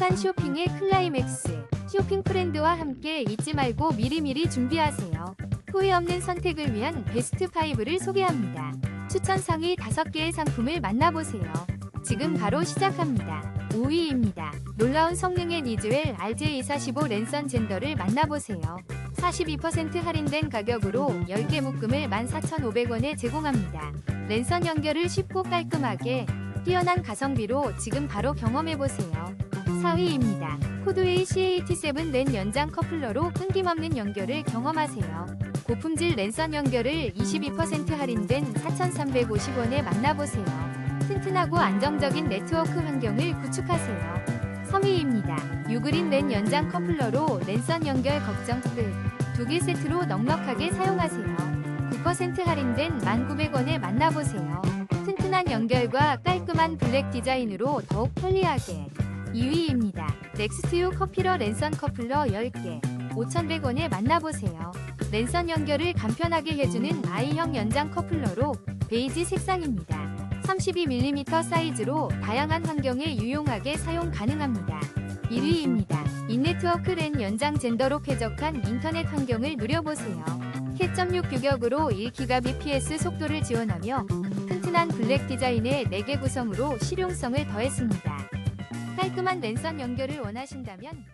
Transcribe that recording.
행복한 쇼핑의 클라이맥스. 쇼핑 프렌드와 함께 잊지 말고 미리미리 준비하세요. 후회 없는 선택을 위한 베스트 5를 소개합니다. 추천 상위 5개의 상품을 만나보세요. 지금 바로 시작합니다. 5위입니다. 놀라운 성능의 니즈웰 RJ245 랜선 젠더를 만나보세요. 42% 할인된 가격으로 10개 묶음을 14,500원에 제공합니다. 랜선 연결을 쉽고 깔끔하게 뛰어난 가성비로 지금 바로 경험해보세요. 4위입니다. 코드웨이 CAT7 랜 연장 커플러로 끊김없는 연결을 경험하세요. 고품질 랜선 연결을 22% 할인된 4,350원에 만나보세요. 튼튼하고 안정적인 네트워크 환경을 구축하세요. 3위입니다. 유그린 랜 연장 커플러로 랜선 연결 걱정 끝. 두 개 세트로 넉넉하게 사용하세요. 9% 할인된 1,900원에 만나보세요. 튼튼한 연결과 깔끔한 블랙 디자인으로 더욱 편리하게. 2위입니다. 넥스트유 커피러 랜선 커플러 10개. 5,100원에 만나보세요. 랜선 연결을 간편하게 해주는 I형 연장 커플러로 베이지 색상입니다. 32mm 사이즈로 다양한 환경에 유용하게 사용 가능합니다. 1위입니다. 인네트워크 랜 연장 젠더로 쾌적한 인터넷 환경을 누려보세요. K.6 규격으로 1GBps 속도를 지원하며 튼튼한 블랙 디자인의 4개 구성으로 실용성을 더했습니다. 깔끔한 랜선 연결을 원하신다면